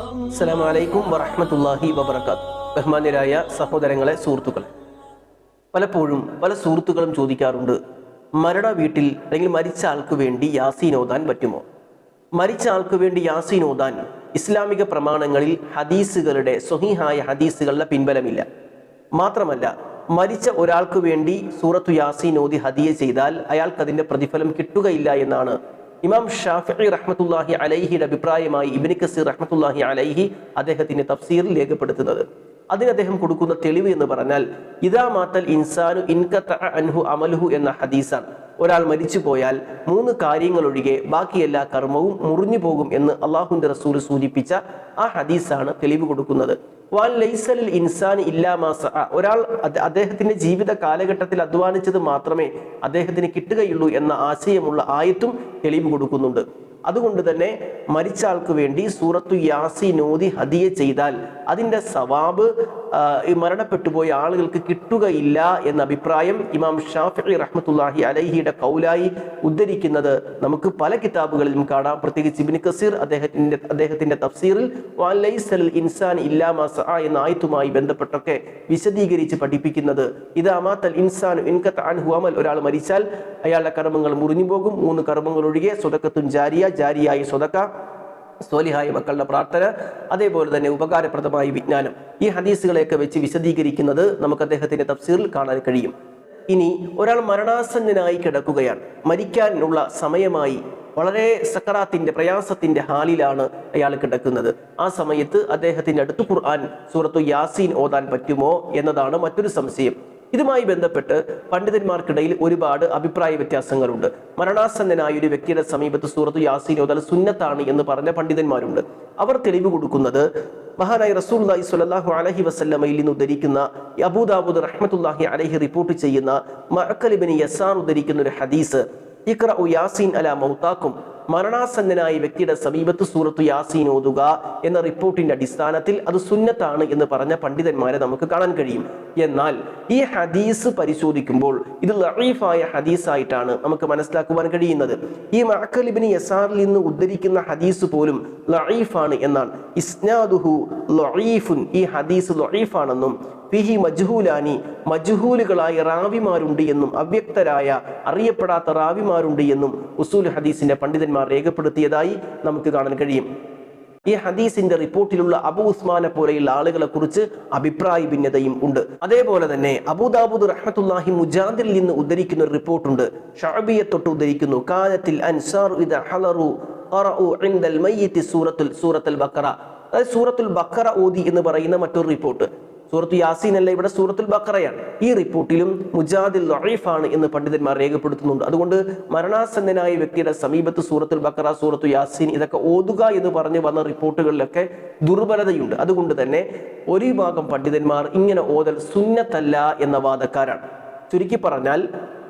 അസ്സലാമു അലൈക്കും വറഹ്മത്തുള്ളാഹി വബറകാത്ത്. ബഹ്മാന്യരായ സഹോദരങ്ങളെ സുഹൃത്തുക്കളെ. പലപ്പോഴും പല സുഹൃത്തുക്കളും ചോദിക്കാറുണ്ട് മരണ വീട്ടിൽ അല്ലെങ്കിൽ മരിച്ച ആൾക്ക് വേണ്ടി യാസീൻ ഓതാൻ പറ്റുമോ? മരിച്ച ആൾക്ക് വേണ്ടി യാസീൻ ഓതാൻ ഇസ്ലാമിക പ്രമാണങ്ങളിൽ ഹദീസുകളുടെ സ്വഹീഹായ ഹദീസുകളുടെ പിൻബലമില്ല. മാത്രമല്ല മരിച്ച ഒരാൾക്ക് വേണ്ടി സൂറത്തു യാസീൻ ഓതി ഹദിയ ചെയ്താൽ അയാൾക്ക് അതിന്റെ പ്രതിഫലം കിട്ടുകയില്ല എന്നാണ് ഇമാം ഷാഫി റഹ്മത്തുല്ലാഹി അലൈഹിയുടെ അഭിപ്രായമായി ഇബിന് കസീർ റഹ്മത്തുല്ലാഹി അലൈഹി അദ്ദേഹത്തിന്റെ തഫ്സീറിൽ രേഖപ്പെടുത്തുന്നത്. അതിന് അദ്ദേഹം കൊടുക്കുന്ന തെളിവ് എന്ന് പറഞ്ഞാൽ ഇതാ മാത്തൽ ഇൻസാനു ഇൻകത്ത അൻഹു അമലുഹു എന്ന ഹദീസാണ് ഒരാൾ മരിച്ചു പോയാൽ മൂന്ന് കാര്യങ്ങളൊഴികെ ബാക്കി എല്ലാ കർമ്മവും മുറിഞ്ഞു പോകും എന്ന് അള്ളാഹുന്റെ റസൂൽ സൂചിപ്പിച്ച ആ ഹദീസാണ് തെളിവ് കൊടുക്കുന്നത് വാൻ ലൈസലിൽ ഇൻസാൻ ഇല്ലാമാ സഅ. ഒരാൾ അദ്ദേഹത്തിന്റെ ജീവിത കാലഘട്ടത്തിൽ അധ്വാനിച്ചത് മാത്രമേ അദ്ദേഹത്തിന് കിട്ടുകയുള്ളൂ എന്ന ആശയമുള്ള ആയത്തും തെളിവ് കൊടുക്കുന്നുണ്ട് അതുകൊണ്ട് തന്നെ മരിച്ച ആൾക്ക് വേണ്ടി സൂറത്തു യാസീൻ ഓതി ഹദിയ ചെയ്താൽ അതിന്റെ സവാബ് ഈ മരണപ്പെട്ടു പോയ ആളുകൾക്ക് കിട്ടുകയില്ല എന്ന അഭിപ്രായം ഇമാം ഷാഫി റഹ്മത്തുല്ലാഹി അലഹിയുടെ കൗലായി ഉദ്ധരിക്കുന്നത് നമുക്ക് പല കിതാബുകളിലും കാണാം. പ്രത്യേകിച്ച് ഇബിൻ കസീർ അദ്ദേഹത്തിന്റെ അദ്ദേഹത്തിന്റെ തഫ്സീറിൽ ഇൻസാൻ ഇല്ലാമാ സഅ എന്ന ആയത്തുമായി ബന്ധപ്പെട്ടൊക്കെ വിശദീകരിച്ച് പഠിപ്പിക്കുന്നത്. ഇത് അമാത്തൽ ഇൻസാൻ ഇൻകത്ത് അൻഹു അമൽ ഒരാൾ മരിച്ചാൽ അയാളുടെ കർമ്മങ്ങൾ മുറിഞ്ഞു പോകും മൂന്ന് കർമ്മങ്ങൾ ഒഴികെ സ്വതക്കത്തും ജാരിയ ജാരിയായി സ്വതക്ക. സ്വാലിഹായ മക്കളുടെ പ്രാർത്ഥന അതേപോലെ തന്നെ ഉപകാരപ്രദമായ വിജ്ഞാനം. ഈ ഹദീസുകളെയൊക്കെ വെച്ച് വിശദീകരിക്കുന്നത് നമുക്ക് അദ്ദേഹത്തിന്റെ തഫ്സീറിൽ കാണാൻ കഴിയും. ഇനി ഒരാൾ മരണാസന്നനായി കിടക്കുകയാണ്. മരിക്കാനുള്ള സമയമായി വളരെ സക്കറാത്തിന്റെ പ്രയാസത്തിന്റെ ഹാലിലാണ് അയാൾ കിടക്കുന്നത്. ആ സമയത്ത് അദ്ദേഹത്തിന്റെ അടുത്ത് ഖുർആൻ സൂറത്തു യാസീൻ ഓതാൻ പറ്റുമോ എന്നതാണ് മറ്റൊരു സംശയം. ഇതുമായി ബന്ധപ്പെട്ട് പണ്ഡിതന്മാർക്കിടയിൽ ഒരുപാട് അഭിപ്രായ വ്യത്യാസങ്ങളുണ്ട്. മരണാസന്നനായ ഒരു വ്യക്തിയുടെ സമീപത്ത് സൂറത്ത് യാസീൻ ഓതൽ സുന്നത്താണ് എന്ന് പറഞ്ഞ പണ്ഡിതന്മാരുണ്ട്. അവർ തെളിവ് കൊടുക്കുന്നത് മഹാനായ റസൂലുള്ളാഹി സ്വല്ലല്ലാഹു അലഹി വസല്ലമയിൽ നിന്ന് ഉദ്ധരിക്കുന്ന അബൂദാബുദ് റഹ്മത്തുള്ളാഹി അലഹി റിപ്പോർട്ട് ചെയ്യുന്ന മഅക്കലിബിന് യസാൻ ഉദ്ധരിക്കുന്ന ഒരു ഹദീസ് ഇഖ്റഉ യാസീൻ അല മൗതാക്കും മരണാസന്നനായ വ്യക്തിയുടെ സമീപത്ത് സൂറത്തു യാസീൻ ഓതുക എന്ന റിപ്പോർട്ടിന്റെ അടിസ്ഥാനത്തിൽ അത് സുന്നത്താണ് എന്ന് പറഞ്ഞ പണ്ഡിതന്മാരെ നമുക്ക് കാണാൻ കഴിയും. എന്നാൽ ഈ ഹദീസ് പരിശോധിക്കുമ്പോൾ ഇത് ലഈഫായ ഹദീസായിട്ടാണ് നമുക്ക് മനസ്സിലാക്കുവാൻ കഴിയുന്നത്. ഈ മഅക്കലിബിന് യസാറിൽ നിന്ന് ഉദ്ധരിക്കുന്ന ഹദീസ് പോലും ലറീഫാണ് എന്നാണ്. ഇസ്നാദുഹു ലഈഫുൻ. ഈ ഹദീസ് ലഈഫാണെന്നും ഫിഹി മജ്ഹൂലാനി മജ്ഹൂലുകളായ റാവിമാരുണ്ട് എന്നും അവ്യക്തരായ അറിയപ്പെടാത്ത റാവിമാരുണ്ട് എന്നും ഉസൂൽ ഹദീസിന്റെ പണ്ഡിതന്മാർ രേഖപ്പെടുത്തിയതായി നമുക്ക് കാണാൻ കഴിയും. ഈ ഹദീസിന്റെ റിപ്പോർട്ടിലുള്ള അബു ഉസ്മാനെ പോലെയുള്ള ആളുകളെ കുറിച്ച് അഭിപ്രായ ഭിന്നതയും ഉണ്ട്. അതേപോലെ തന്നെ അബുദാബുദ് റഹ്മത്തുല്ലാഹി മുജാദിൽ നിന്ന് ഉദ്ധരിക്കുന്ന ഒരു റിപ്പോർട്ടുണ്ട്. ഷാബിയെ തൊട്ട് ഉദ്ധരിക്കുന്നു. കാലത്തിൽ അൻസാർ സൂറത്തുൽ സൂറത്തുൽ ബക്കറ. അതായത് സൂറത്തുൽ ബക്കറ ഓതി എന്ന് പറയുന്ന മറ്റൊരു റിപ്പോർട്ട്. സൂറത്ത് യാസീൻ അല്ല ഇവിടെ സൂറത്തുൽ ബക്കറയാണ് ഈ റിപ്പോർട്ടിലും മുജാദിൽ ആണ് എന്ന് പണ്ഡിതന്മാർ രേഖപ്പെടുത്തുന്നുണ്ട്. അതുകൊണ്ട് മരണാസന്നനായ വ്യക്തിയുടെ സമീപത്ത് സൂറത്തുൽ ബക്കറ സൂറത്തു യാസീൻ ഇതൊക്കെ ഓതുക എന്ന് പറഞ്ഞ് വന്ന റിപ്പോർട്ടുകളിലൊക്കെ ദുർബലതയുണ്ട്. അതുകൊണ്ട് തന്നെ ഒരു വിഭാഗം പണ്ഡിതന്മാർ ഇങ്ങനെ ഓതൽ സുന്നത്തല്ല എന്ന വാദക്കാരാണ്. ചുരുക്കി പറഞ്ഞാൽ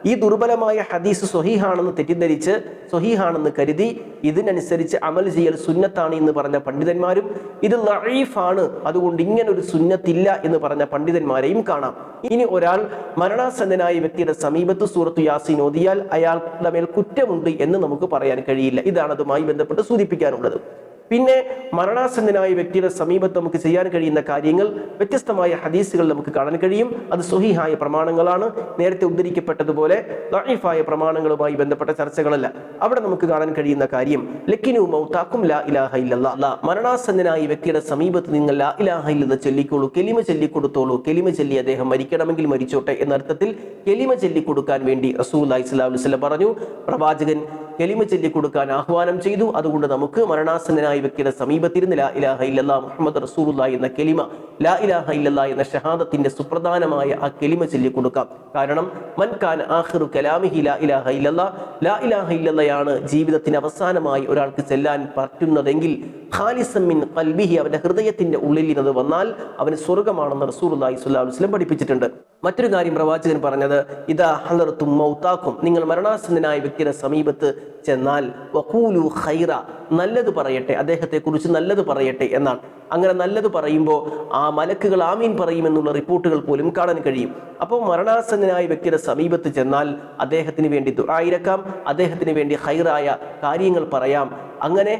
ഈ ദുർബലമായ ഹദീസ് സൊഹീഹാണെന്ന് തെറ്റിദ്ധരിച്ച് സൊഹീഹാണെന്ന് കരുതി ഇതിനനുസരിച്ച് അമൽ ചെയ്യൽ സുന്നത്താണ് എന്ന് പറഞ്ഞ പണ്ഡിതന്മാരും ഇത് ലൈഫാണ് അതുകൊണ്ട് ഇങ്ങനെ ഒരു സുന്നത്തില്ല എന്ന് പറഞ്ഞ പണ്ഡിതന്മാരെയും കാണാം. ഇനി ഒരാൾ മരണാസന്നനായ വ്യക്തിയുടെ സമീപത്ത് സൂറത്തു യാസീൻ ഓതിയാൽ അയാളുടെ മേൽ കുറ്റമുണ്ട് എന്ന് നമുക്ക് പറയാൻ കഴിയില്ല. ഇതാണ് അതുമായി ബന്ധപ്പെട്ട് സൂചിപ്പിക്കാനുള്ളത്. പിന്നെ മരണാസന്നനായ വ്യക്തിയുടെ സമീപത്ത് നമുക്ക് ചെയ്യാൻ കഴിയുന്ന കാര്യങ്ങൾ വ്യത്യസ്തമായ ഹദീസുകൾ നമുക്ക് കാണാൻ കഴിയും. അത് സുഹിഹായ പ്രമാണങ്ങളാണ്. നേരത്തെ ഉദ്ധരിക്കപ്പെട്ടതുപോലെ ദഈഫായ പ്രമാണങ്ങളുമായി ബന്ധപ്പെട്ട ചർച്ചകളല്ല. അവിടെ നമുക്ക് കാണാൻ കഴിയുന്ന കാര്യം ലക്കിനു മൗതാക്കും ലാ ഇലാഹ ഇല്ലല്ല. മരണാസന്നനായ വ്യക്തിയുടെ സമീപത്ത് നിങ്ങൾ ലാ ഇലാഹ ഇല്ലെന്ന് ചൊല്ലിക്കോളൂ കെലിമ ചൊല്ലിക്കൊടുത്തോളൂ. കെലിമ ചൊല്ലി അദ്ദേഹം മരിക്കണമെങ്കിൽ മരിച്ചോട്ടെ എന്ന അർത്ഥത്തിൽ കെലിമ ചൊല്ലിക്കൊടുക്കാൻ വേണ്ടി റസൂൽ അലൈഹി സ്വലാം പറഞ്ഞു. പ്രവാചകൻ കെലിമ ചൊല്ലിക്കൊടുക്കാൻ ആഹ്വാനം ചെയ്തു. അതുകൊണ്ട് നമുക്ക് മരണാസന്നനായ വ്യക്തിയുടെ സമീപത്തിരുന്ന് ലാ ഇലാഹ ഇല്ലല്ലാ മുഹമ്മദ് റസൂലുള്ള എന്ന കെലിമ ലാ ഇലാഹ ഇല്ലല്ലാ എന്ന ഷഹാദത്തിന്റെ സുപ്രധാനമായ ആ കെലിമ ചൊല്ലിക്കൊടുക്കാം കാരണം മൻ ഖാൻ ആഖിറു കലാമിഹി ലാ ഇലാഹ ഇല്ലല്ലാ ലാ ഇലാഹ ഇല്ലല്ലയാണ് ജീവിതത്തിന് അവസാനമായി ഒരാൾക്ക് ചെല്ലാൻ പറ്റുന്നതെങ്കിൽ ഖാലിസമ്മിൻ മിൻ ഖൽബിഹി അവന്റെ ഹൃദയത്തിന്റെ ഉള്ളിൽ നിന്ന് വന്നാൽ അവന് സ്വർഗമാണെന്ന് റസൂർ അള്ളാഹി അലൈഹി വസല്ലം പഠിപ്പിച്ചിട്ടുണ്ട്. മറ്റൊരു കാര്യം പ്രവാചകൻ പറഞ്ഞത് ഇതാ ഹലർത്തും മൗത്താക്കും. നിങ്ങൾ മരണാസന്നനായ വ്യക്തിയുടെ സമീപത്ത് ചെന്നാൽ വക്കൂലു ഖൈറ. നല്ലത് പറയട്ടെ അദ്ദേഹത്തെ കുറിച്ച് നല്ലത് പറയട്ടെ എന്നാണ്. അങ്ങനെ നല്ലത് പറയുമ്പോൾ ആ മലക്കുകൾ ആമീൻ പറയുമെന്നുള്ള റിപ്പോർട്ടുകൾ പോലും കാണാൻ കഴിയും. അപ്പോൾ മരണാസന്നനായ വ്യക്തിയുടെ സമീപത്ത് ചെന്നാൽ അദ്ദേഹത്തിന് വേണ്ടി ദുരായിരക്കാം അദ്ദേഹത്തിന് വേണ്ടി ഹൈറായ കാര്യങ്ങൾ പറയാം. അങ്ങനെ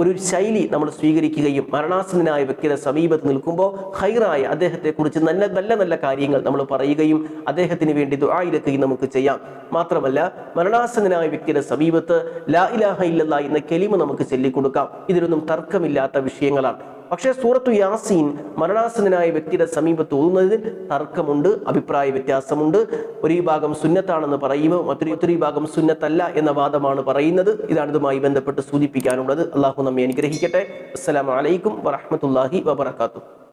ഒരു ശൈലി നമ്മൾ സ്വീകരിക്കുകയും മരണാസന്നനായ വ്യക്തിയുടെ സമീപത്ത് നിൽക്കുമ്പോൾ ഹൈറായ അദ്ദേഹത്തെക്കുറിച്ച് നല്ല നല്ല നല്ല കാര്യങ്ങൾ നമ്മൾ പറയുകയും അദ്ദേഹത്തിന് വേണ്ടി ദുരായിരക്കുകയും നമുക്ക് ചെയ്യാം. മാത്രമല്ല മരണാസന്നനായ വ്യക്തിയുടെ സമീപത്ത് ലാ ഇലാഹ ഇല്ലല്ലാ എന്ന കെലിമ നമുക്ക് ചൊല്ലിക്കൊടുക്കാം. ഇതിലൊന്നും തർക്കമില്ലാത്ത വിഷയങ്ങളാണ്. പക്ഷേ സൂറത്തു യാസീൻ മരണാസനായ വ്യക്തിയുടെ സമീപത്ത് ഓതുന്നതിൽ തർക്കമുണ്ട് അഭിപ്രായ വ്യത്യാസമുണ്ട്. ഒരു ഭാഗം സുന്നത്താണെന്ന് പറയുമ്പോൾ മറ്റൊരു ഒത്തിരി ഭാഗം സുന്നത്തല്ല എന്ന വാദമാണ് പറയുന്നത്. ഇതാണ് ഇതുമായി ബന്ധപ്പെട്ട് സൂചിപ്പിക്കാനുള്ളത്. അള്ളാഹു നമ്മെ അനുഗ്രഹിക്കട്ടെ. അസ്സലാമു അലൈക്കും വറഹ്മത്തുള്ളാഹി വബറകാതുഹു.